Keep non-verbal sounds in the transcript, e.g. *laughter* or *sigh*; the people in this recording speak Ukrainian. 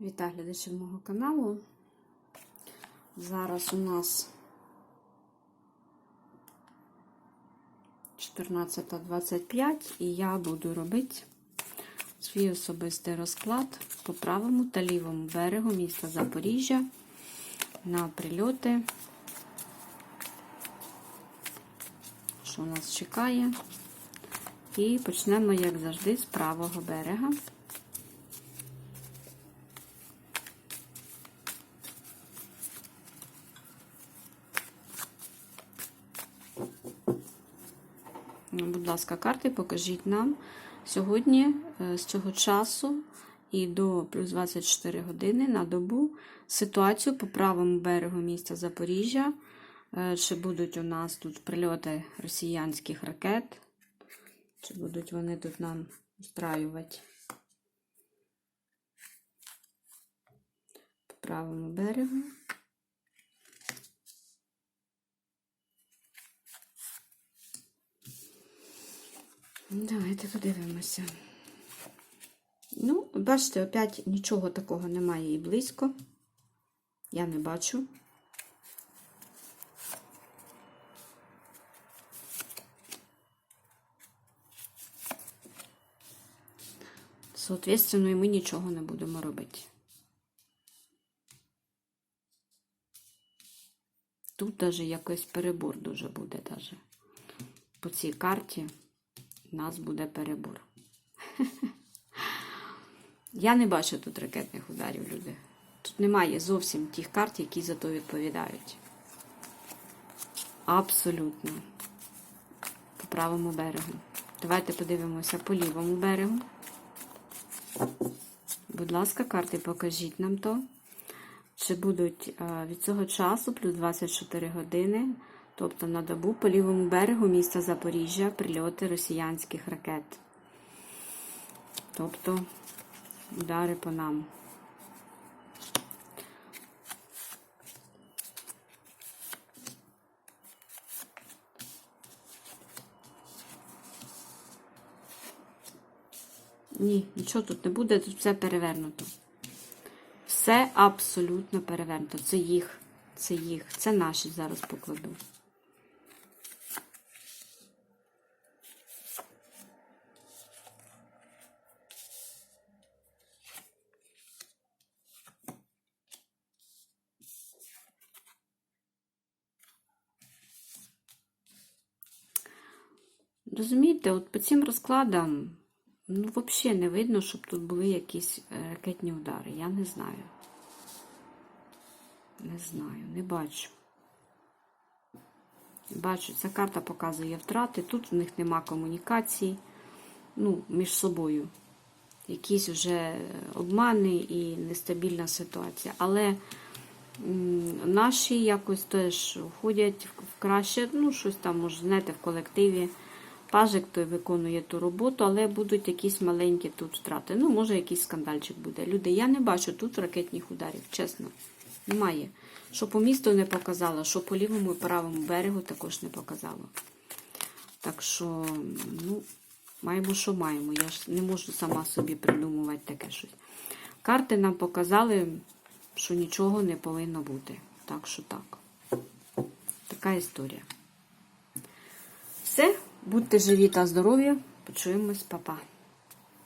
Вітаю глядачів мого каналу. Зараз у нас 14.25 і я буду робити свій особистий розклад по правому та лівому берегу міста Запоріжжя на прильоти. Що нас чекає? І почнемо, як завжди, з правого берега. Будь ласка, карти, покажіть нам сьогодні, з цього часу і до плюс 24 години на добу ситуацію по правому берегу міста Запоріжжя. Чи будуть у нас тут прильоти росіянських ракет? Чи будуть вони тут нам устраювати по правому берегу? Давайте подивимося. Ну, бачите, опять нічого такого немає і близько. Я не бачу. Соответственно, і ми нічого не будемо робити. Тут даже якийсь перебор дуже буде даже. По цій карті нас буде перебор. *laughs* Я не бачу тут ракетних ударів, люди. Тут немає зовсім тих карт, які за то відповідають. Абсолютно. По правому берегу. Давайте подивимося по лівому берегу. Будь ласка, карти, покажіть нам то. Чи будуть від цього часу плюс 24 години, тобто на добу по лівому берегу міста Запоріжжя прильоти росіянських ракет. Тобто удари по нам. Ні, нічого тут не буде, тут все перевернуто. Все абсолютно перевернуто. Це їх, це їх, це наші зараз покладу. Розумієте, от по цим розкладам, ну, взагалі не видно, щоб тут були якісь ракетні удари. Я не знаю. Не знаю, не бачу. Бачу, ця карта показує втрати. Тут в них нема комунікації ну, між собою. Якісь вже обмани і нестабільна ситуація. Але наші якось теж входять в краще, ну, щось там, може, знаєте, в колективі. Пажик той виконує ту роботу, але будуть якісь маленькі тут втрати. Ну, може, якийсь скандальчик буде. Люди, я не бачу тут ракетних ударів, чесно. Немає. Що по місту не показало, що по лівому і правому берегу також не показало. Так що, ну, маємо, що маємо. Я ж не можу сама собі придумувати таке щось. Карти нам показали, що нічого не повинно бути. Так що так. Така історія. Будьте живі та здорові. Почуємось, па-па.